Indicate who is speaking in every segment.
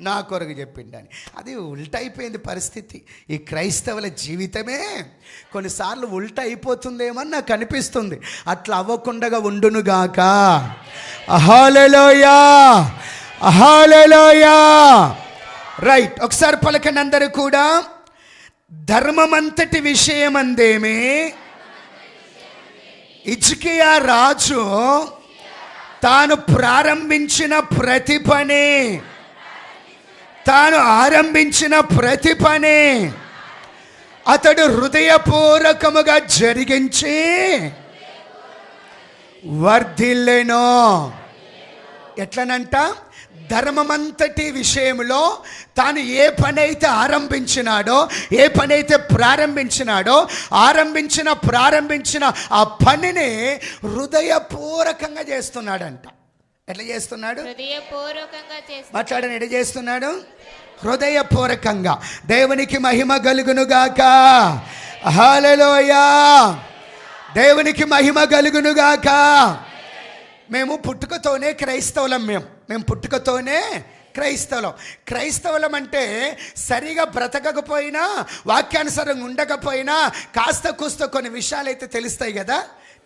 Speaker 1: నా కొరకు చెప్పిండని అది ఉల్టా అయిపోయింది పరిస్థితి. ఈ క్రైస్తవుల జీవితమే కొన్నిసార్లు ఉల్టా అయిపోతుందేమని నాకు అనిపిస్తుంది. అట్లా అవ్వకుండా ఉండునుగాక అహాలలోయా అహాలలోయా రైట్ ఒకసారి పలకండి అందరూ కూడా. ధర్మమంతటి విషయమందేమి ఇజ్కియా రాజు తాను ప్రారంభించిన ప్రతి పని తాను ఆరంభించిన ప్రతి పని అతడు హృదయపూర్వకముగా జరిగించి వర్ధిల్లేనో. ఎట్లనంట? ధర్మమంతటి విషయంలో తాను ఏ పని అయితే ఆరంభించినాడో ఏ పని అయితే ప్రారంభించినాడో ఆరంభించిన ప్రారంభించిన ఆ పనిని హృదయపూర్వకంగా చేస్తున్నాడంట. ఎట్లా చేస్తున్నాడు? మాట్లాడని ఎడ చేస్తున్నాడు? హృదయపూర్వకంగా దేవునికి మహిమ కలుగునుగాక హాలలోయా దేవునికి మహిమ కలుగునుగాక మేము పుట్టుకతోనే క్రైస్తవులం మేము. మేము పుట్టుకతోనే క్రైస్తవులం. క్రైస్తవులం అంటే సరిగా బ్రతకకపోయినా వాక్యానుసారంగా ఉండకపోయినా కాస్త కూస్త కొన్ని విషయాలు అయితే తెలుస్తాయి కదా.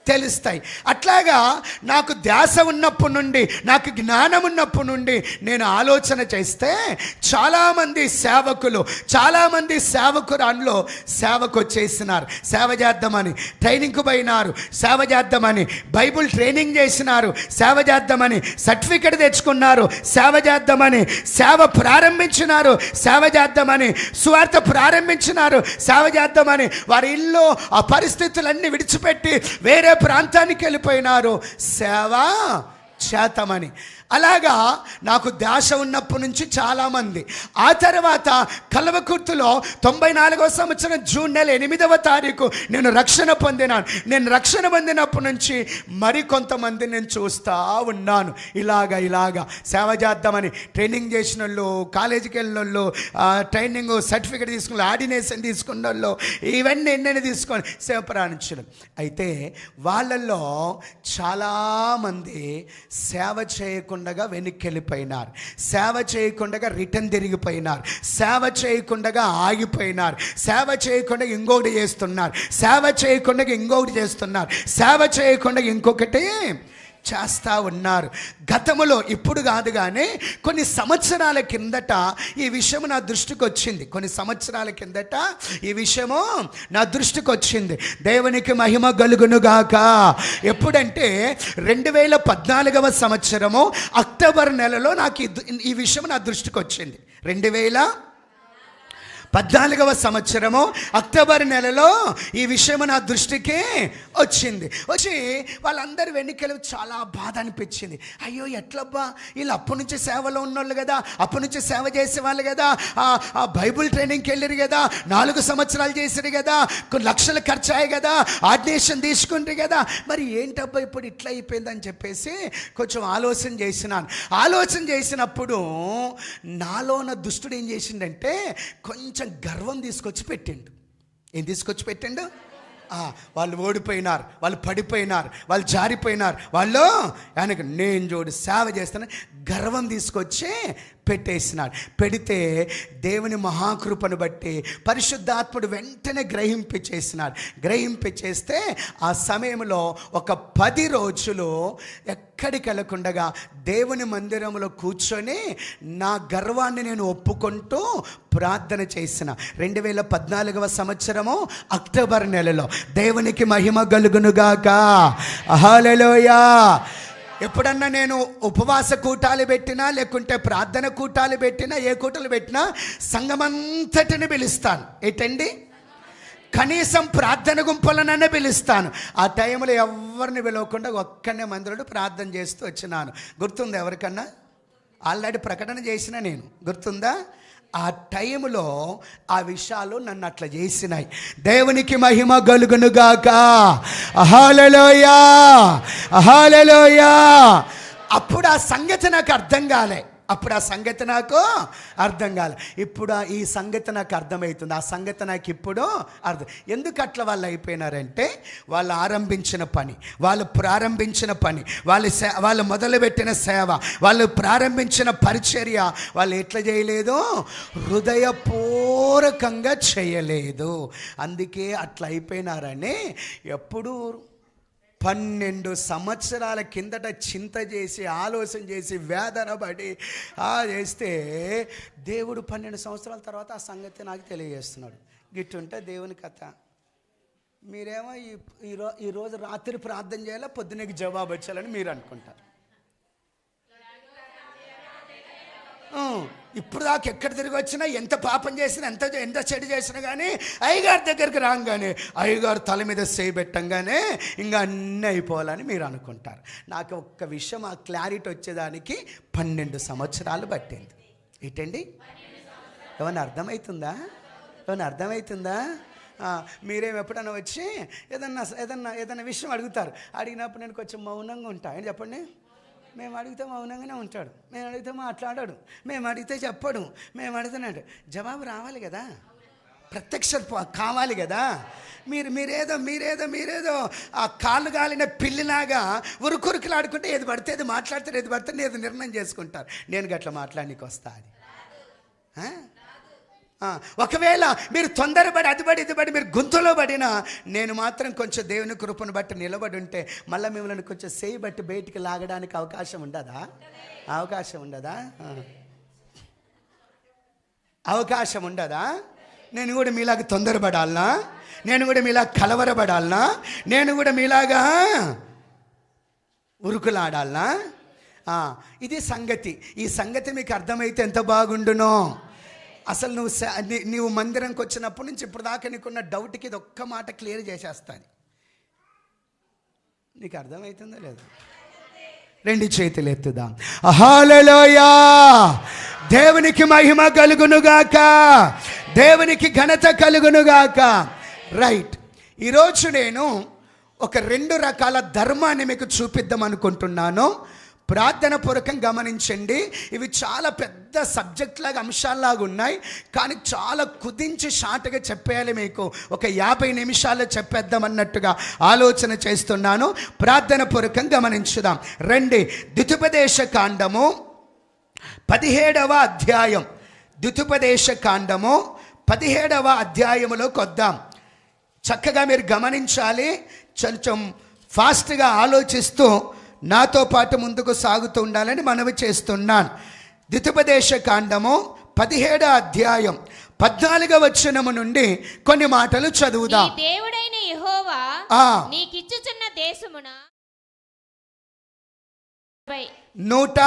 Speaker 1: తెలుస్తాయి. అట్లాగా నాకు ధ్యాస ఉన్నప్పటి నుండి నాకు జ్ఞానం ఉన్నప్పటి నుండి నేను ఆలోచన చేస్తే చాలామంది సేవకులు చాలామంది సేవకురాన్లో సేవకు వచ్చేసినారు సేవ చేద్దామని ట్రైనింగ్కు పోయినారు. సేవ చేద్దామని బైబుల్ ట్రైనింగ్ చేసినారు. సేవ చేద్దామని సర్టిఫికెట్ తెచ్చుకున్నారు. సేవ చేద్దామని సేవ ప్రారంభించినారు. సేవ చేద్దామని సువార్త ప్రారంభించినారు. సేవ చేద్దామని వారి ఇల్లు ఆ పరిస్థితులన్నీ విడిచిపెట్టి వేరే ప్రాంతానికి వెళ్ళిపోయినారు. సేవ చేతమని. అలాగా నాకు దాశ ఉన్నప్పటి నుంచి చాలామంది. ఆ తర్వాత కలవకుర్తిలో తొంభై నాలుగో సంవత్సరం జూన్ నెల ఎనిమిదవ తారీఖు నేను రక్షణ పొందినాను. నేను రక్షణ పొందినప్పటి నుంచి మరి కొంతమంది నేను చూస్తూ ఉన్నాను. ఇలాగా ఇలాగా. సేవ చేద్దామని ట్రైనింగ్ చేసిన వాళ్ళు కాలేజీకి వెళ్ళిన వాళ్ళు ట్రైనింగ్ సర్టిఫికేట్ తీసుకున్న ఆర్డినేషన్ తీసుకున్న వాళ్ళు ఇవన్నీ ఎన్నెన్ని తీసుకొని సేవ ప్రయాణించడం అయితే వాళ్ళల్లో చాలామంది సేవ చేయకుండా వెనక్కి వెళ్ళిపోయినారు సేవ చేయకుండా రిటర్న్ తిరిగిపోయినారు. సేవ చేయకుండా ఆగిపోయినారు. సేవ చేయకుండా ఇంకొకటి చేస్తున్నారు. సేవ చేయకుండా ఇంకొకటి చేస్తున్నారు. సేవ చేయకుండా ఇంకొకటి చేస్తూ ఉన్నారు. గతములో ఇప్పుడు కాదు కానీ కొన్ని సంవత్సరాల కిందట ఈ విషయం నా దృష్టికి వచ్చింది. కొన్ని సంవత్సరాల కిందట ఈ విషయము నా దృష్టికి వచ్చింది. దేవునికి మహిమ గలుగునుగాక ఎప్పుడంటే రెండు వేల పద్నాలుగవ సంవత్సరము అక్టోబర్ నెలలో నాకు ఈ- ఈ విషయం నా దృష్టికి వచ్చింది. రెండు వేల పద్నాలుగవ సంవత్సరము అక్టోబర్ నెలలో ఈ విషయము నా దృష్టికి వచ్చింది. వచ్చి వాళ్ళందరూ వెన్నికలు చాలా బాధ అనిపించింది. అయ్యో ఎట్లబ్బా? వీళ్ళు అప్పటి నుంచి సేవలో ఉన్నోళ్ళు కదా అప్పటి నుంచి సేవ చేసేవాళ్ళు కదా ఆ బైబుల్ ట్రైనింగ్కి వెళ్ళారు కదా నాలుగు సంవత్సరాలు చేశారు కదా కొన్ని లక్షలు ఖర్చు అయ్యాయి కదా ఆర్డినేషన్ తీసుకుంటారు కదా. మరి ఏంటబ్బా ఇప్పుడు ఇట్లా అయిపోయిందని చెప్పేసి కొంచెం ఆలోచన చేసినాను. ఆలోచన చేసినప్పుడు నాలో ఉన్న దుష్టుడు ఏం చేసిండంటే కొంచెం గర్వం తీసుకొచ్చి పెట్టిండు. ఏం తీసుకొచ్చి పెట్టిండు? ఆ, వాళ్ళు ఓడిపోయినారు వాళ్ళు పడిపోయినారు వాళ్ళు జారిపోయినారు. వాళ్ళు ఆయనకు నేను చూడు సేవ చేస్తాను గర్వం తీసుకొచ్చి పెట్టేసినాడు. పెడితే దేవుని మహాకృపను బట్టి పరిశుద్ధాత్ముడు వెంటనే గ్రహింపచేసినాడు గ్రహింప చేస్తే ఆ సమయంలో ఒక పది రోజులు ఎక్కడికి వెళ్ళకుండగా దేవుని మందిరంలో కూర్చొని నా గర్వాన్ని నేను ఒప్పుకుంటూ ప్రార్థన చేసిన. రెండు వేల పద్నాలుగవ సంవత్సరము అక్టోబర్ నెలలో దేవునికి మహిమ కలుగునుగాక. హాలలోయా ఎప్పుడన్నా నేను ఉపవాస కూటాలు పెట్టినా లేకుంటే ప్రార్థన కూటాలు పెట్టినా ఏ కూటలు పెట్టినా సంఘమంతటిని పిలుస్తాను. ఏంటండి? కనీసం ప్రార్థన గుంపులననే పిలుస్తాను. ఆ టైంలో ఎవరిని పిలవకుండా ఒక్కనే మందిరుడు ప్రార్థన చేస్తూ వచ్చినాను. గుర్తుందా ఎవరికన్నా? ఆల్రెడీ ప్రకటన చేసిన నేను. గుర్తుందా? ఆ టైంలో ఆ విషయాలు నన్ను అట్లా చేసినాయి. దేవునికి మహిమ గలుగునుగాక అహాలలోయా అహాలలోయా అప్పుడు ఆ సంగతి నాకు అర్థం కాలే. అప్పుడు ఆ సంగతి నాకు అర్థం కాలే. ఇప్పుడు ఈ సంగతి నాకు అర్థమవుతుంది. ఆ సంగతి నాకు ఇప్పుడు అర్థం. ఎందుకు అట్లా వాళ్ళు అయిపోయినారంటే వాళ్ళు ఆరంభించిన పని వాళ్ళు ప్రారంభించిన పని వాళ్ళు సే వాళ్ళు మొదలుపెట్టిన సేవ వాళ్ళు ప్రారంభించిన పరిచర్య వాళ్ళు ఎట్లా చేయలేదు? హృదయపూర్వకంగా చేయలేదు. అందుకే అట్లా అయిపోయినారని ఎప్పుడూ పన్నెండు సంవత్సరాల కిందట చింత చేసి ఆలోచన చేసి వేదన పడి ఆ చేస్తే దేవుడు పన్నెండు సంవత్సరాల తర్వాత ఆ సంగతి నాకు తెలియజేస్తున్నాడు. గిట్టుంటే దేవుని కథ. మీరేమో ఈ ఈరో ఈరోజు రాత్రి ప్రార్థన చేయాలా పొద్దునకి జవాబు వచ్చాలని మీరు అనుకుంటారు ఆ, ఇప్పుడు దాకా ఎక్కడ తిరిగి వచ్చినా ఎంత పాపం చేసినా ఎంత ఎంత చెడు చేసినా కానీ అయ్యగారి దగ్గరికి రాగానే అయ్యగారు తల మీద చేయబెట్టంగానే ఇంకా అన్నీ అయిపోవాలని మీరు అనుకుంటారు. నాకు ఒక్క విషయం ఆ క్లారిటీ వచ్చేదానికి పన్నెండు సంవత్సరాలు పట్టింది. ఏంటండి? ఏమన్నా అర్థమవుతుందా ఏమన్నా అర్థమవుతుందా మీరేం ఎప్పుడన్నా వచ్చి ఏదన్నా ఏదన్నా ఏదన్నా విషయం అడుగుతారు. అడిగినప్పుడు నేను కొంచెం మౌనంగా ఉంటా. ఏంటి చెప్పండి? మేము అడిగితే మౌనంగానే ఉంటాడు. మేము అడిగితే మాట్లాడాడు. మేము అడిగితే చెప్పడు. మేము అడుగుతున్నాడు జవాబు రావాలి కదా. ప్రత్యక్ష కావాలి కదా. మీరు మీరేదో మీరేదో మీరేదో ఆ కాళ్ళు కాలిన పిల్లిలాగా ఉరుకురుకులాడుకుంటే ఏది పడితే ఏది మాట్లాడితే ఏది పడితే ఏది నిర్ణయం చేసుకుంటారు. నేను గట్ల మాట్లాడడానికి వస్తా అది ఒకవేళ మీరు తొందరపడి అదిబడి ఇదిబడి మీరు గుంతలో పడినా నేను మాత్రం కొంచెం దేవుని కృపను బట్టి నిలబడి ఉంటే మళ్ళీ మిమ్మల్ని కొంచెం చేయి బట్టి బయటికి లాగడానికి అవకాశం ఉండదా? అవకాశం ఉండదా? అవకాశం ఉండదా? నేను కూడా మీలాగా తొందరపడాలనా? నేను కూడా మీలా కలవరపడాలనా? నేను కూడా మీలాగా ఉరుకులాడాలనా? ఇది సంగతి. ఈ సంగతి మీకు అర్థమైతే ఎంత బాగుండునో? అసలు నువ్వు నీవు మందిరంకి వచ్చినప్పటి నుంచి ఇప్పుడు దాకా నీకున్న డౌట్కి ఇది ఒక్క మాట క్లియర్ చేసేస్తాను. నీకు అర్థమవుతుందో లేదు? రెండు చేతులు ఎత్తుదాం. అహాలలోయా దేవునికి మహిమ కలుగునుగాక దేవునికి ఘనత కలుగునుగాక రైట్ ఈరోజు నేను ఒక రెండు రకాల ధర్మాన్ని మీకు చూపిద్దాం అనుకుంటున్నాను. ప్రార్థన పూర్వకం గమనించండి. ఇవి చాలా పెద్ద సబ్జెక్ట్ లాగా అంశాల్లాగా ఉన్నాయి. కానీ చాలా కుదించి షార్ట్గా చెప్పేయాలి మీకు. ఒక యాభై నిమిషాల్లో చెప్పేద్దాం అన్నట్టుగా ఆలోచన చేస్తున్నాను. ప్రార్థన పూర్వకం గమనించుదాం. రండి. ద్వితుపదేశ కాండము పదిహేడవ అధ్యాయం. ద్యుతుపదేశ కాండము పదిహేడవ అధ్యాయములోకి వద్దాం చక్కగా మీరు గమనించాలి. కొంచెం ఫాస్ట్గా ఆలోచిస్తూ నాతో పాటు ముందుకు సాగుతూ ఉండాలని మనవి చేస్తున్నాను. ద్వితుపదేశ కాండము పదిహేడో అధ్యాయం పద్నాలుగవ వచనము నుండి కొన్ని మాటలు చదువుదాం.
Speaker 2: దేవుడైన యెహోవా. నీకిచ్చుచున్న దేశమున
Speaker 1: నూట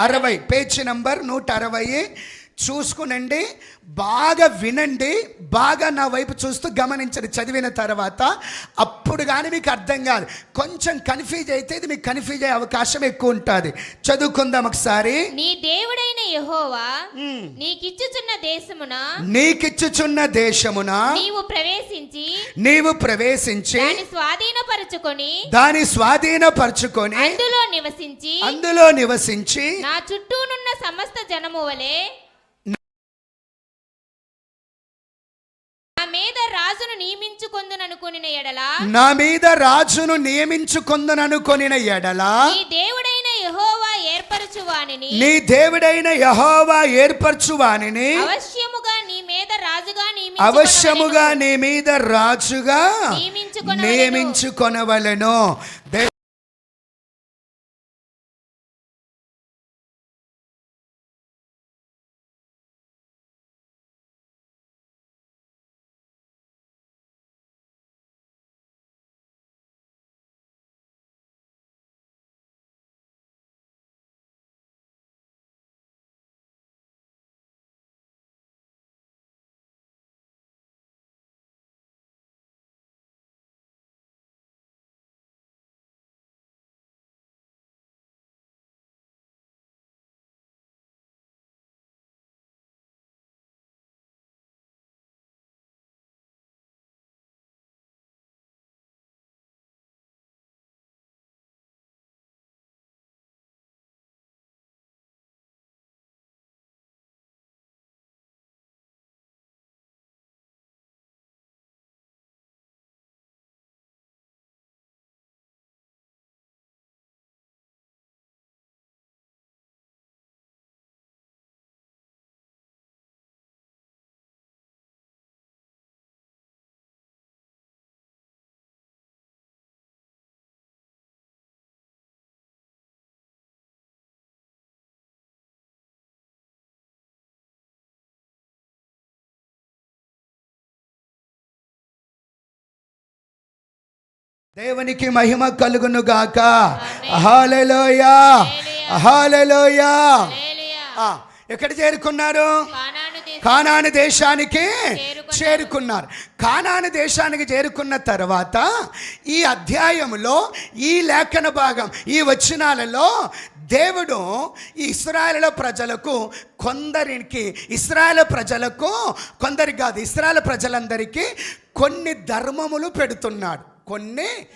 Speaker 1: అరవై. పేజ్ నంబర్ నూట అరవై. చూసుకునండి బాగా వినండి బాగా నా వైపు చూస్తూ గమనించండి చదివిన తర్వాత. అప్పుడు కానీ మీకు అర్థం కాదు. కొంచెం కన్ఫ్యూజ్ అయితే ఇది మీకు కన్ఫ్యూజ్ అయ్యే అవకాశం ఎక్కువ ఉంటుంది. చదువుకుందాం ఒకసారి.
Speaker 2: నీ దేవుడైన యెహోవా నీకిచ్చుచున్న దేశమున
Speaker 1: నీకిచ్చుచున్న దేశమున
Speaker 2: నీవు ప్రవేశించి
Speaker 1: నీవు ప్రవేశించి
Speaker 2: దాన్ని స్వాధీనపరచుకొని
Speaker 1: దాని స్వాధీనపరచుకొని
Speaker 2: అందులో నివసించి
Speaker 1: అందులో నివసించి
Speaker 2: నా చుట్టూనున్న సమస్త జనము వలె మీద రాజును నియమించుకొందుననుకొనిన ఎడల?
Speaker 1: నా మీద రాజును నియమించుకొందననుకొనిన ఎడల?
Speaker 2: నీ దేవుడైన యెహోవా ఏర్పరచు వానిని
Speaker 1: నీ దేవుడైన యహోవా ఏర్పరచు వానిని
Speaker 2: అవశ్యముగా నీ మీద రాజుగా
Speaker 1: అవశ్యముగా. నీ మీద రాజుగా
Speaker 2: నియమించుకొనవలెను.
Speaker 1: దేవునికి మహిమ కలుగును గాక. Hallelujah hallelujah
Speaker 2: hallelujah.
Speaker 1: ఆ, ఎక్కడ చేరుకున్నారు?
Speaker 2: కానాను దేశ-
Speaker 1: కానాను దేశానికి
Speaker 2: చేరుకున్నారు.
Speaker 1: కానాను దేశానికి చేరుకున్న తర్వాత ఈ అధ్యాయములో ఈ లేఖన భాగం ఈ వచనాలలో దేవుడు ఈ ఇస్రాయేల్ ప్రజలకు కొందరికి ఇస్రాయేల్ ప్రజలకు కొందరికి కాదు ఇస్రాయేల్ ప్రజలందరికీ కొన్ని ధర్మములు పెడుతున్నాడు. కొన్ని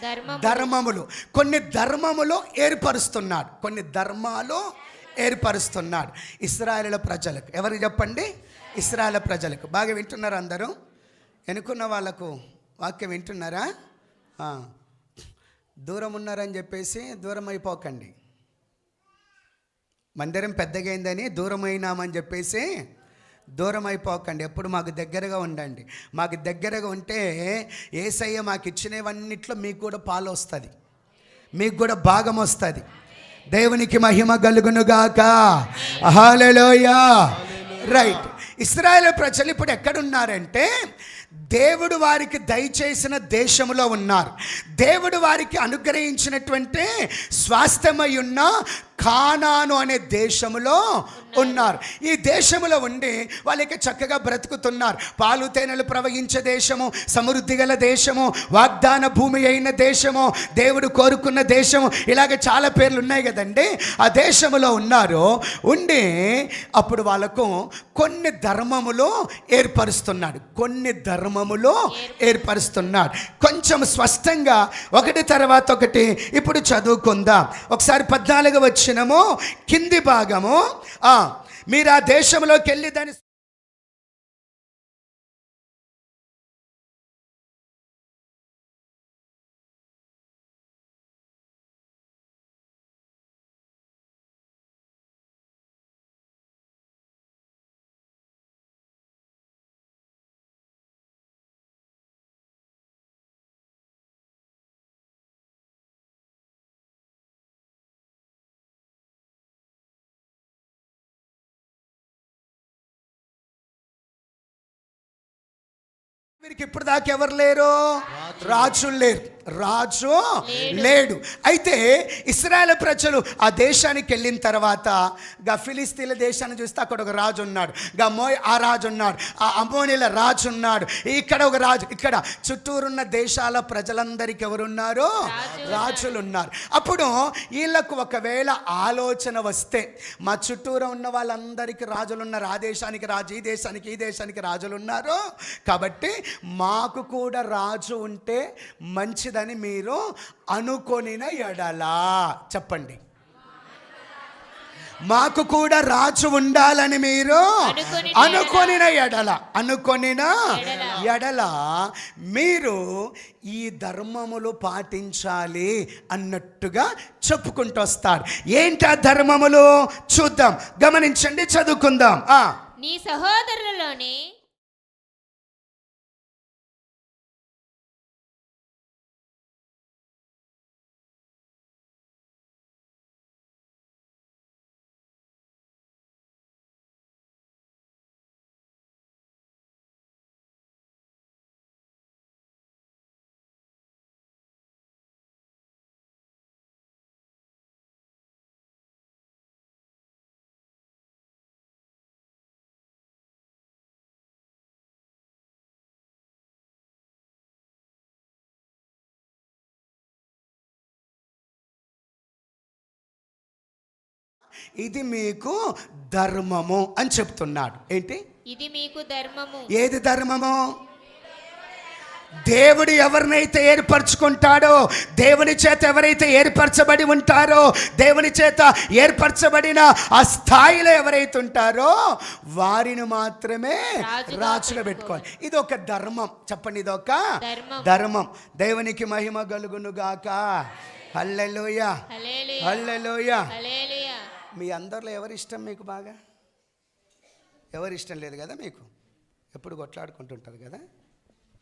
Speaker 2: ధర్మములు.
Speaker 1: కొన్ని ధర్మములు ఏర్పరుస్తున్నాడు. కొన్ని ధర్మాలు ఏర్పరుస్తున్నాడు. ఇస్రాయేల్ ప్రజలకు. ఎవరికి చెప్పండి? ఇస్రాయేల్ ప్రజలకు. బాగా వింటున్నారు అందరూ? ఎనుకున్న వాళ్ళకు వాక్యం వింటున్నారా. దూరం ఉన్నారని చెప్పేసి దూరం అయిపోకండి. మందిరం పెద్దగైందని దూరమైనామని చెప్పేసి దూరం అయిపోకండి ఎప్పుడు మాకు దగ్గరగా ఉండండి. మాకు దగ్గరగా ఉంటే ఏసయ్య మాకు ఇచ్చినవన్నిట్లో మీకు కూడా పాలు వస్తుంది మీకు కూడా భాగం వస్తుంది దేవునికి మహిమ కలుగునుగాక. Hallelujah right. ఇస్రాయేల్ ప్రజలు ఇప్పుడు ఎక్కడున్నారంటే దేవుడు వారికి దయచేసిన దేశంలో ఉన్నారు. దేవుడు వారికి అనుగ్రహించినటువంటి స్వాస్థ్యమై ఉన్న కానాను అనే దేశములో ఉన్నారు. ఈ దేశములో ఉండి వాళ్ళకి చక్కగా బ్రతుకుతున్నారు. పాలు తేనెలు ప్రవహించే దేశము సమృద్ధి గల దేశము వాగ్దాన భూమి అయిన దేశము దేవుడు కోరుకున్న దేశము ఇలాగ చాలా పేర్లు ఉన్నాయి కదండి. ఆ దేశములో ఉన్నారు ఉండి అప్పుడు వాళ్ళకు కొన్ని ధర్మములు ఏర్పరుస్తున్నాడు. కొన్ని ధర్మములు ఏర్పరుస్తున్నాడు. కొంచెం స్పష్టంగా ఒకటి తర్వాత ఒకటి ఇప్పుడు చదువుకుందాం. ఒకసారి పద్నాలుగు వచ్చినము కింది భాగము ఆ, మీరు ఆ దేశంలోకి వెళ్ళి దాని వీరికి ఇప్పుడు దాకా ఎవరు లేరు? రాజులు లేరు. రాజు లేడు. అయితే ఇస్రాయేల్ ప్రజలు ఆ దేశానికి వెళ్ళిన తర్వాత గా ఫిలిస్తీన్ల దేశాన్ని చూస్తే అక్కడ ఒక రాజు ఉన్నాడు. గా మోయ్ ఆ రాజు ఉన్నాడు. ఆ అమోనిల రాజు ఉన్నాడు. ఇక్కడ ఒక రాజు ఇక్కడ చుట్టూరున్న దేశాల ప్రజలందరికీ ఎవరున్నారు? రాజులు ఉన్నారు. అప్పుడు వీళ్ళకు ఒకవేళ ఆలోచన వస్తే మా చుట్టూరు ఉన్న వాళ్ళందరికీ రాజులు ఉన్నారు. ఆ దేశానికి రాజు ఈ దేశానికి ఈ దేశానికి రాజులు ఉన్నారు. కాబట్టి మాకు కూడా రాజు ఉంటే మంచిదని మీరు అనుకొనిన ఎడలా. చెప్పండి. మాకు కూడా రాజు ఉండాలని మీరు
Speaker 2: అనుకొనిన
Speaker 1: ఎడల. అనుకొనిన ఎడల. మీరు ఈ ధర్మములు పాటించాలి అన్నట్టుగా చెప్పుకుంటూ వస్తాడు ఏంటి ఆ ధర్మములు? చూద్దాం. గమనించండి చదువుకుందాం. ఆ.
Speaker 2: నీ సహోదరులలోని
Speaker 1: ఇది మీకు ధర్మము అని చెప్తున్నాడు. ఏంటి?
Speaker 2: ఇది మీకు ధర్మము.
Speaker 1: ఏది ధర్మము? దేవుడు ఎవరినైతే ఏర్పరచుకుంటాడో దేవుని చేత ఎవరైతే ఏర్పరచబడి ఉంటారో దేవుని చేత ఏర్పరచబడిన ఆ స్థాయిలో ఎవరైతే ఉంటారో వారిని మాత్రమే రాజుగా పెట్టుకోవాలి. ఇది ఒక ధర్మం. చెప్పండి ఇది ఒక
Speaker 2: ధర్మం.
Speaker 1: దేవునికి మహిమ కలుగును గాక హల్లెలూయ
Speaker 2: హల్లెలూయా.
Speaker 1: హల్లెలూయ.
Speaker 2: హల్లెలూయా.
Speaker 1: మీ అందరిలో ఎవరి ఇష్టం మీకు బాగా? ఎవరి ఇష్టం లేదు కదా మీకు? ఎప్పుడు కొట్లాడుకుంటుంటారు కదా?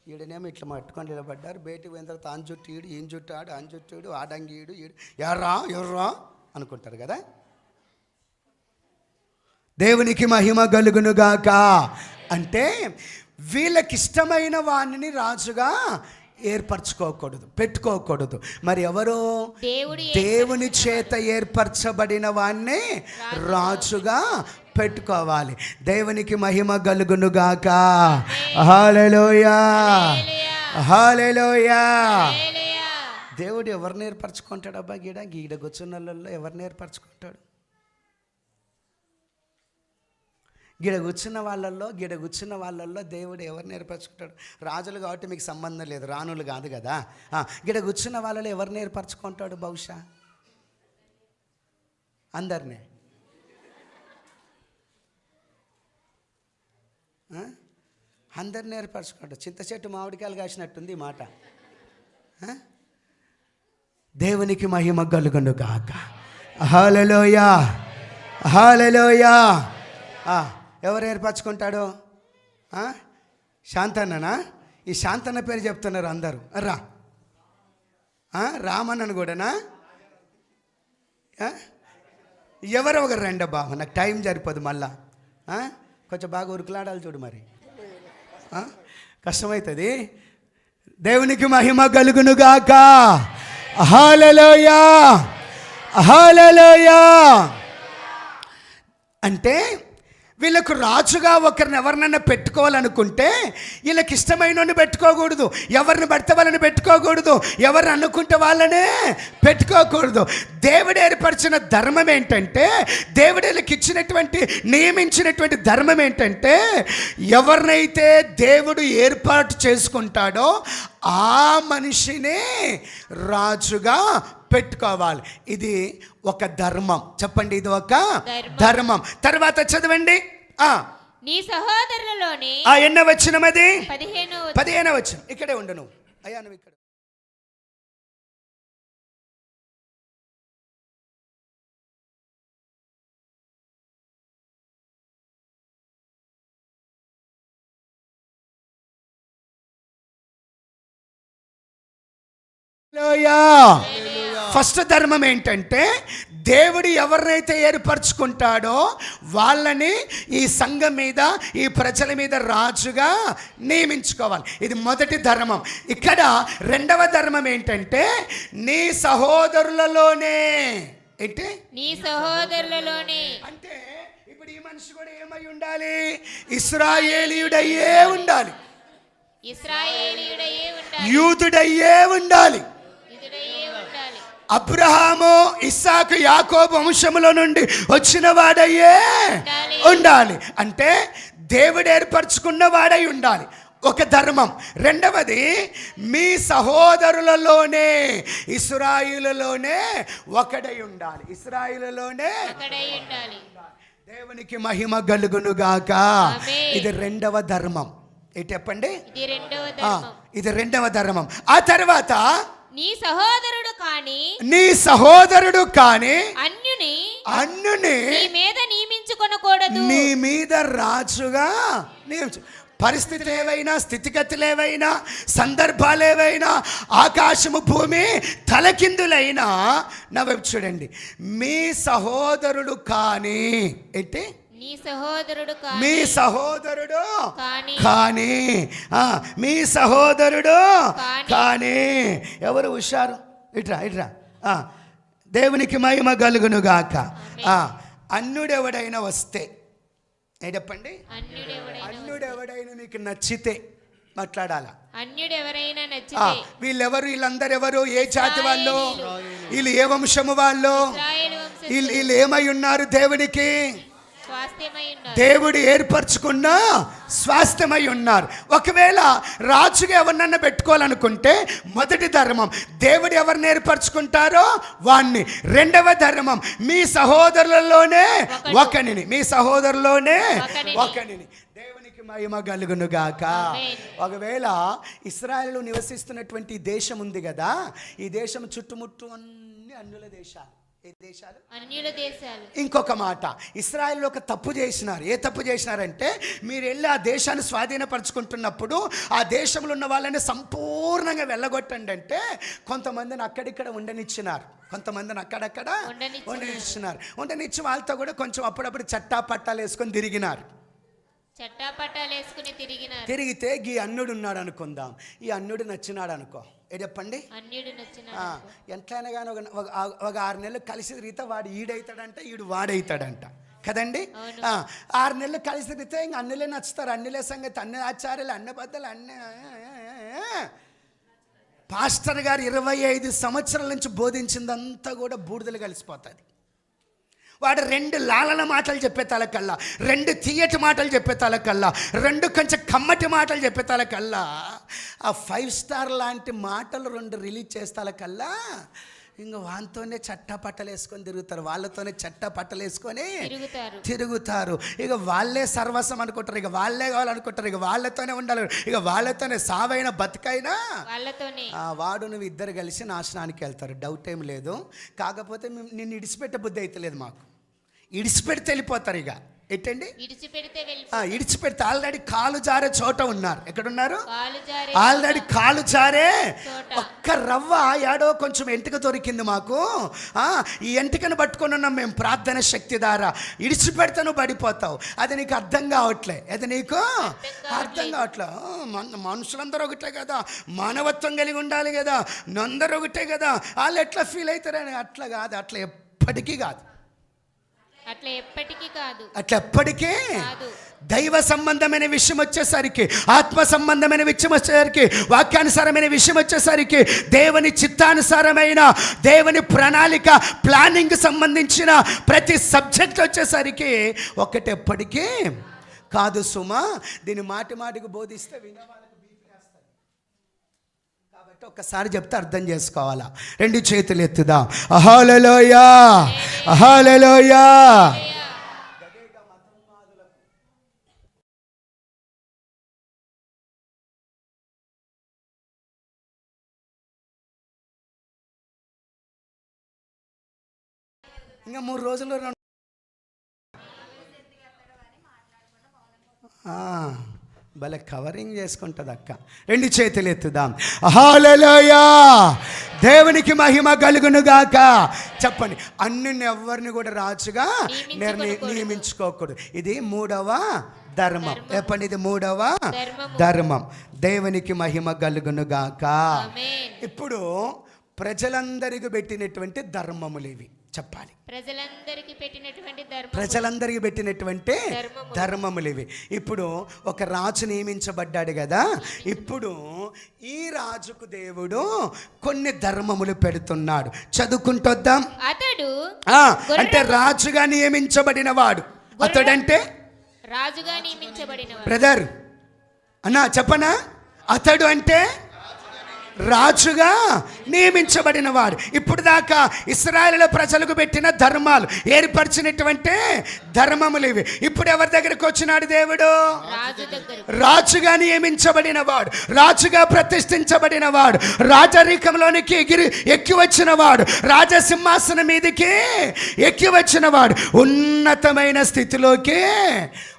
Speaker 1: ఈడనేమో ఇట్లా మట్టుకొని నిలబడ్డారు. బయటికి పోయిన తర్వాత ఆన్ జుట్టు ఈడు ఈయన జుట్టు ఆడు ఆన్ జుట్టు ఈడు ఆడంగి ఈడు ఈడు. ఎర్రా ఎర్రా అనుకుంటారు కదా? దేవునికి మహిమ కలుగునుగాక. అంటే వీళ్ళకి ఇష్టమైన రాజుగా ఏర్పరచుకోకూడదు పెట్టుకోకూడదు. మరి ఎవరు దేవుని చేత ఏర్పరచబడిన వాణ్ణి రాజుగా పెట్టుకోవాలి. దేవునికి మహిమ కలుగునుగాక హాలెలూయా హాలెలూయా. దేవుడు ఎవరిని ఏర్పరచుకుంటాడు అబ్బా గీడ? గీడ కూర్చున్నలలో ఎవరిని ఏర్పరచుకుంటాడు? గిడ కూర్చున్న వాళ్ళల్లో గిడ కూర్చున్న వాళ్ళల్లో దేవుడు ఎవరిని నేర్పరచుకుంటాడు రాజులు కాబట్టి మీకు సంబంధం లేదు రాణులు కాదు కదా? గిడ కూర్చున్న వాళ్ళలో ఎవరిని నేర్పరచుకుంటాడు బహుశా? అందరినీ. అందరు అందరిని చింత చెట్టు మామిడికాయలు కాసినట్టుంది మాట. దేవునికి మహిమ కలుగును కాక హాలలోయా హాలలోయా ఆ, ఎవరు ఏర్పరచుకుంటాడు? శాంతన్ననా? ఈ శాంతన్న పేరు చెప్తున్నారు అందరూ. రా. రామన్నను కూడానా? ఎవరు ఒకరు రండి బాబు నాకు టైం సరిపోదు మళ్ళా. కొంచెం బాగా ఉరుకులాడాలి చూడు మరి. కష్టమవుతుంది దేవునికి మహిమ కలుగునుగాక అహాలలోయా అహాలలోయా అంటే వీళ్ళకు రాజుగా ఒకరిని ఎవరినైనా పెట్టుకోవాలనుకుంటే వీళ్ళకి ఇష్టమైన పెట్టుకోకూడదు ఎవరిని పడితే వాళ్ళని పెట్టుకోకూడదు ఎవరిని అనుకుంటే వాళ్ళనే పెట్టుకోకూడదు. దేవుడు ఏర్పరిచిన ధర్మం ఏంటంటే దేవుడు వీళ్ళకి ఇచ్చినటువంటి నియమించినటువంటి ధర్మం ఏంటంటే ఎవరినైతే దేవుడు ఏర్పాటు చేసుకుంటాడో ఆ మనిషినే రాజుగా పెట్టుకోవాలి. ఇది ఒక ధర్మం. చెప్పండి ఇది ఒక
Speaker 2: ధర్మం.
Speaker 1: తర్వాత చదవండి.
Speaker 2: నీ సహోదరులలోని
Speaker 1: ఆ ఎన్న వచ్చినమది
Speaker 2: పదిహేను
Speaker 1: పదిహేన వచ్చిన ఇక్కడే ఉండు నువ్వు. అయ్యా నువ్వు ఇక్కడ. ఫస్ట్ ధర్మం ఏంటంటే దేవుడు ఎవరినైతే ఏర్పరచుకుంటాడో వాళ్ళని ఈ సంఘం మీద ఈ ప్రజల మీద రాజుగా నియమించుకోవాలి. ఇది మొదటి ధర్మం. ఇక్కడ రెండవ ధర్మం ఏంటంటే నీ సహోదరులలోనే. ఏంటి?
Speaker 2: నీ సహోదరులలోని.
Speaker 1: అంటే ఇప్పుడు ఈ మనిషి కూడా ఏమై ఉండాలి? ఇస్రాయేలీయుడయ్యే ఉండాలి.
Speaker 2: ఇస్రాయేలీయుడయే ఉండాలి.
Speaker 1: యూదుడయ్యే ఉండాలి. అబ్రహాము ఇస్సాకు యాకోబు వంశములో నుండి వచ్చిన వాడయ్యే
Speaker 2: ఉండాలి.
Speaker 1: అంటే దేవుడు ఏర్పరచుకున్న వాడై ఉండాలి. ఒక ధర్మం. రెండవది మీ సహోదరులలోనే ఇస్రాయిలలోనే ఒకడై ఉండాలి. ఇస్రాయిలలోనే దేవునికి మహిమ గలుగునుగాక. ఇది రెండవ ధర్మం. ఏంటి చెప్పండి?
Speaker 2: ఇది రెండవ ధర్మం.
Speaker 1: ఆ తర్వాత
Speaker 2: నీ సహోదరుడు కాని
Speaker 1: నీ సహోదరుడు కానీ
Speaker 2: అన్యుని
Speaker 1: అన్యుని
Speaker 2: నీ మీద నియమించుకొనకూడదు.
Speaker 1: నీ మీద రాజుగా నియమించు. పరిస్థితులు ఏవైనా స్థితిగతులు ఏవైనా సందర్భాలు ఏవైనా ఆకాశము భూమి తలకిందులైనా నా వైపు చూడండి. మీ సహోదరుడు కానీ ఏంటి?
Speaker 2: నీ సహోదరుడు
Speaker 1: మీ సహోదరుడు
Speaker 2: కాని
Speaker 1: కానీ ఆ, మీ సహోదరుడు
Speaker 2: కాని.
Speaker 1: ఎవరు హుషారు? ఇట్రా ఇట్రా. ఆ, దేవునికి మహిమ కలుగునుగాక ఆ, అన్యుడెవడైనా వస్తే ఏ చెప్పండి?
Speaker 2: అన్యుడెవడైనా
Speaker 1: మీకు నచ్చితే మాట్లాడాలా? వీళ్ళెవరు? వీళ్ళందరూ ఎవరు ఏ జాతి వాళ్ళు? వీళ్ళు ఏ వంశము వాళ్ళు? వీళ్ళు వీళ్ళు ఏమై ఉన్నారు దేవునికి? దేవుడు ఏర్పరచుకున్న స్వాస్థ్యమై ఉన్నారు. ఒకవేళ రాజుగా ఎవరినన్నా పెట్టుకోవాలనుకుంటే మొదటి ధర్మం దేవుడు ఎవరిని ఏర్పరచుకుంటారో వాణ్ణి. రెండవ ధర్మం మీ సహోదరులలోనే. ఒకనిని మీ సహోదరులోనే
Speaker 2: ఒకనిని.
Speaker 1: దేవునికి మహిమ కలుగును గాక. ఒకవేళ ఇస్రాయల్ నివసిస్తున్నటువంటి దేశం ఉంది కదా ఈ దేశం చుట్టుముట్టు అన్ని అన్యుల దేశాలు. ఏ దేశాలు?
Speaker 2: అన్యుల దేశాలు.
Speaker 1: ఇంకొక మాట. ఇస్రాయల్ ఒక తప్పు చేసినారు. ఏ తప్పు చేసినారంటే మీరు వెళ్ళి ఆ దేశాన్ని స్వాధీనపరచుకుంటున్నప్పుడు ఆ దేశంలో ఉన్న వాళ్ళని సంపూర్ణంగా వెళ్ళగొట్టండి అంటే కొంతమందిని అక్కడిక్కడ ఉండనిచ్చినారు. కొంతమందిని అక్కడక్కడ
Speaker 2: ఉండనిచ్చినారు.
Speaker 1: ఉండనిచ్చి వాళ్ళతో కూడా కొంచెం అప్పుడప్పుడు చట్టా పట్టాలు వేసుకొని తిరిగినారు.
Speaker 2: చట్టాపట్టాలు వేసుకుని తిరిగినారు.
Speaker 1: తిరిగితే ఈ అన్నుడు ఉన్నాడు అనుకుందాం ఈ అన్నుడు నచ్చినాడు అనుకో చెప్పండి ఎట్లయినా కానీ ఒక ఒక- ఆరు నెలలు కలిసి తిరిగితే వాడు ఈడైతాడంట ఈడు వాడైతాడంట. కదండి? ఆరు నెలలు కలిసి తిరిగితే ఇంక అన్నులే నచ్చుతారు. అన్నులే సంగతి అన్ని ఆచార్యులు అన్న బద్దలు అన్ని పాస్టర్ గారు ఇరవై ఐదు సంవత్సరాల నుంచి బోధించిందంతా కూడా బూడిదలు కలిసిపోతుంది. వాడు రెండు లాలన మాటలు చెప్పే తలకల్లా రెండు తీయటి మాటలు చెప్పే తలకల్లా రెండు కొంచెం కమ్మటి మాటలు చెప్పే తలకల్లా. ఆ ఫైవ్ స్టార్ లాంటి మాటలు రెండు రిలీజ్ చేస్తే తలకల్లా ఇంక వాళ్ళతోనే చట్టా పట్టలు వేసుకొని తిరుగుతారు. వాళ్ళతోనే చట్టా పట్టలు వేసుకొని
Speaker 2: తిరుగుతారు.
Speaker 1: ఇక వాళ్ళే సర్వస్వం అనుకుంటారు. ఇక వాళ్ళే కావాలనుకుంటారు. ఇక వాళ్ళతోనే ఉండాలి. ఇక వాళ్ళతోనే సావైన బతుకైనా వాడు నువ్వు ఇద్దరు కలిసి నాశనానికి వెళ్తారు. డౌట్ ఏం లేదు. కాకపోతే మేము నిన్ను ఇడిచిపెట్టే బుద్ధి అయితే లేదు మాకు. ఇడిచిపెడితే వెళ్ళిపోతారు ఇక ఎట్టండి ఇడిచిపెడితే ఆల్రెడీ కాలు జారే చోట ఉన్నారు. ఎక్కడున్నారు? ఆల్రెడీ కాలు జారే. ఒక్క రవ్వ ఏడో కొంచెం ఎంటిక దొరికింది మాకు. ఆ, ఈ ఎంటికను పట్టుకొని ఉన్నాం మేము ప్రార్థన శక్తి ద్వారా. ఇడిచిపెడితే నువ్వు పడిపోతావు. అది నీకు అర్థం కావట్లే. అది నీకు అర్థం కావట్లే. మనుషులందరూ ఒకటే కదా. మానవత్వం కలిగి ఉండాలి కదా. అందరూ ఒకటే కదా. వాళ్ళు ఎట్లా ఫీల్ అవుతారని అట్లా కాదు. అట్లా ఎప్పటికీ కాదు.
Speaker 2: అట్లా కాదు.
Speaker 1: అట్లా ఎప్పటికీ దైవ సంబంధమైన విషయం వచ్చేసరికి ఆత్మ సంబంధమైన విషయం వచ్చేసరికి వాక్యానుసారమైన విషయం వచ్చేసరికి దేవుని చిత్తానుసారమైన దేవుని ప్రణాళిక ప్లానింగ్ సంబంధించిన ప్రతి సబ్జెక్ట్ వచ్చేసరికి ఒకటెప్పటికీ కాదు సుమా దీన్ని మాటి మాటికి బోధిస్తే. కాబట్టి ఒక్కసారి చెప్తే అర్థం చేసుకోవాలా? రెండు చేతులు ఎత్తుదాం. అహాలలోయా అహాలలోయా ఇంకా మూడు రోజులు రెండు ఆ, భలే కవరింగ్ చేసుకుంటుంది అక్క రెండు చేతులు ఎత్తుదాం. హాలలోయా దేవునికి మహిమ కలుగును గాక చెప్పండి అన్ని ఎవరిని కూడా రాజుగా నిర్ణయి నియమించుకోకూడదు. ఇది మూడవ ధర్మం. చెప్పండి ఇది మూడవ. ధర్మం. దేవునికి మహిమ కలుగును గాక
Speaker 2: ఆమేన్.
Speaker 1: ఇప్పుడు ప్రజలందరికి పెట్టినటువంటి ధర్మములు ఇవి. చెప్పాలి.
Speaker 2: ప్రజలందరికీ పెట్టినటువంటి ధర్మం
Speaker 1: ప్రజలందరికీ పెట్టినటువంటి
Speaker 2: ధర్మములు.
Speaker 1: ఇవి. ఇప్పుడు ఒక రాజు నియమించబడ్డాడు కదా. ఇప్పుడు ఈ రాజుకు దేవుడు కొన్ని ధర్మములు పెడుతున్నాడు. చదువుకుంటొద్దాం.
Speaker 2: అతడు
Speaker 1: అంటే రాజుగా నియమించబడిన వాడు అతడంటే?
Speaker 2: రాజుగా నియమించబడిన
Speaker 1: బ్రదర్ అన్నా చెప్పనా? అతడు అంటే? రాజుగా నియమించబడిన వాడు. ఇప్పుడు దాకా ఇస్రాయేల్ ప్రజలకు పెట్టిన ధర్మాలు ఏర్పరిచినటువంటి ధర్మములు ఇవి. ఇప్పుడు ఎవరి దగ్గరికి వచ్చినాడు దేవుడు? రాజుగా నియమించబడిన వాడు రాజుగా ప్రతిష్ఠించబడిన వాడు రాజరికంలోనికి ఎగిరి ఎక్కి వచ్చిన వాడు రాజసింహాసనం మీదకి ఎక్కి వచ్చిన వాడు ఉన్నతమైన స్థితిలోకి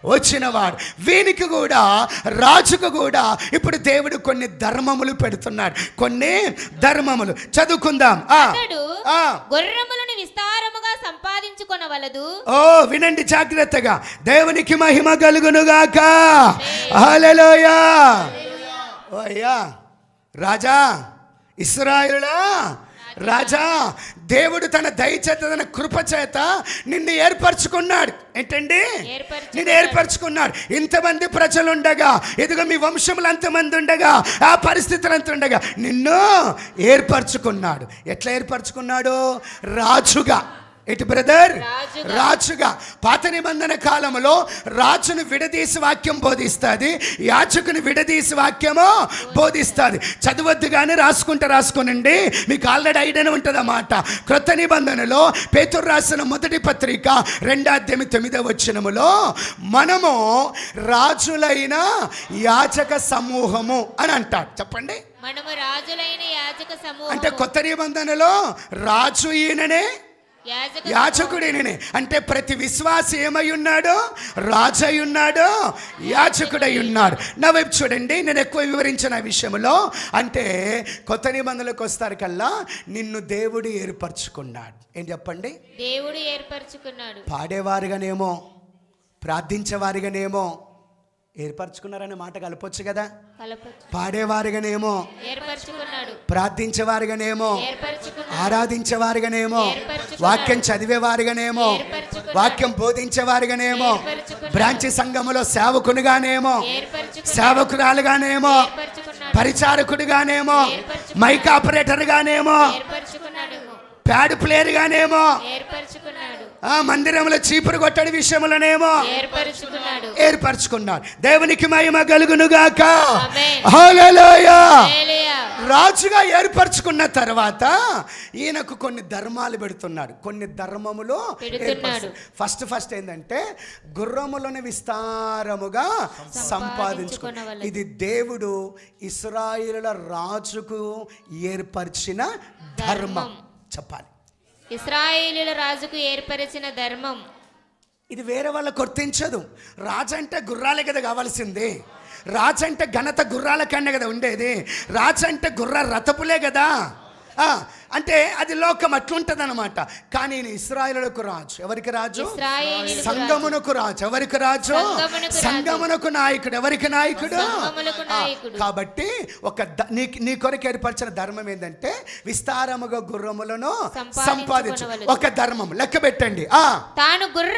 Speaker 1: వచ్చినవాడు వీనికి కూడా రాజుకు కూడా ఇప్పుడు దేవుడు కొన్ని ధర్మములు పెడుతున్నాడు. కొన్ని ధర్మములు. చదువుకుందాం.
Speaker 2: గొర్రెములను విస్తారముగా సంపాదించుకొనవలదు
Speaker 1: ఓ వినండి జాగ్రత్తగా. దేవునికి మహిమ కలుగునుగాక. హల్లెలూయా. ఓ అయ్యా. రాజా ఇస్రాయేలా రాజా దేవుడు తన దయచేత తన కృప చేత నిన్ను ఏర్పరచుకున్నాడు. ఏంటండి. నిన్ను ఏర్పరచుకున్నాడు. ఇంతమంది ప్రజలు ఉండగా ఇదిగో మీ వంశములు అంతమంది ఉండగా ఆ పరిస్థితులు అంత ఉండగా నిన్ను ఏర్పరచుకున్నాడు. ఎట్లా ఏర్పరచుకున్నాడు? రాజుగా. ఎటు బ్రదర్
Speaker 2: రాజుగా.
Speaker 1: పాత నిబంధన కాలంలో రాజును విడదీసి వాక్యం బోధిస్తుంది యాచకుని విడదీసి వాక్యము బోధిస్తుంది. చదవద్దు కానీ రాసుకుంటే రాసుకునండి మీకు ఆల్రెడీ ఐడియా ఉంటుంది అన్నమాట క్రొత్త నిబంధనలో పేతురు రాసిన మొదటి పత్రిక రెండాధ్యమి తొమ్మిదవ వచనములో మనము రాజులైన యాచక సమూహము అని అంటాడు. చెప్పండి.
Speaker 2: మనము రాజులైన యాజక సమూహం
Speaker 1: అంటే కొత్త నిబంధనలో రాజు ఈయననే
Speaker 2: యాజక
Speaker 1: యాచకుడేనే అంటే ప్రతి విశ్వాసి ఏమై ఉన్నాడు రాజు ఉన్నాడు యాచకుడై ఉన్నాడు నా వైపు చూడండి నేను ఎక్కువ వివరించిన విషయంలో అంటే కొత్త నిబంధనలకు వస్తారు కల్లా నిన్ను దేవుడు ఏర్పరచుకున్నాడు. ఏం చెప్పండి?
Speaker 2: దేవుడు ఏర్పరచుకున్నాడు.
Speaker 1: పాడేవారుగానేమో ప్రార్థించేవారుగానేమో ఏర్పరచుకున్నారనే మాట కలపొచ్చు కదా పాడేవారుగానేమో ప్రార్థించేవారుగానేమో ఆరాధించేవారుగానేమో. వాక్యం చదివేవారుగానేమో. వాక్యం బోధించేవారుగానేమో. బ్రాంచి సంఘములో సేవకునిగానేమో సేవకురాలుగానేమో పరిచారకుడిగానేమో. మైక్ ఆపరేటర్ గానేమో
Speaker 2: ఏర్పరచుకున్నాడేమో
Speaker 1: ప్యాడ్ ప్లేయర్ గానేమో
Speaker 2: ఏర్పరచుకున్నాడు
Speaker 1: ఆ మందిరంలో చీపురు కొట్టడి విషయములనేమో
Speaker 2: ఏర్పరచుకున్నాడు.
Speaker 1: దేవునికి మహిమ కలుగునుగాక. రాజుగా ఏర్పరచుకున్న తర్వాత ఈయనకు కొన్ని ధర్మాలు పెడుతున్నాడు. కొన్ని ధర్మములు. ఫస్ట్ ఫస్ట్ ఏంటంటే గుర్రములను విస్తారముగా సంపాదించుకున్నాడు ఇది దేవుడు ఇస్రాయిల రాజుకు ఏర్పరిచిన ధర్మం. చెప్పాలి.
Speaker 2: ఇస్రాయేలుల రాజుకు ఏర్పరిచిన ధర్మం.
Speaker 1: ఇది వేరే వాళ్ళు గుర్తించదు. రాజు అంటే గుర్రాలే కదా కావాల్సింది. రాజు అంటే ఘనత గుర్రాల కన్నా కదా ఉండేది. రాజు అంటే గుర్ర రథపులే కదా. అంటే అది లోకం అట్లుంటది అనమాట కానీ ఈయన ఇస్రాయేలులకు రాజు. ఎవరికి రాజు. సంగమునకు రాజు. ఎవరికి రాజు?
Speaker 2: సంగమునకు
Speaker 1: నాయకుడు. ఎవరికి నాయకుడు. కాబట్టి ఒక నీ నీ కొరకు ఏర్పరిచిన ధర్మం ఏంటంటే విస్తారముగా గుర్రములను సంపాదించు. ఒక ధర్మం. లెక్క పెట్టండి. ఆ.
Speaker 2: తాను గుర్ర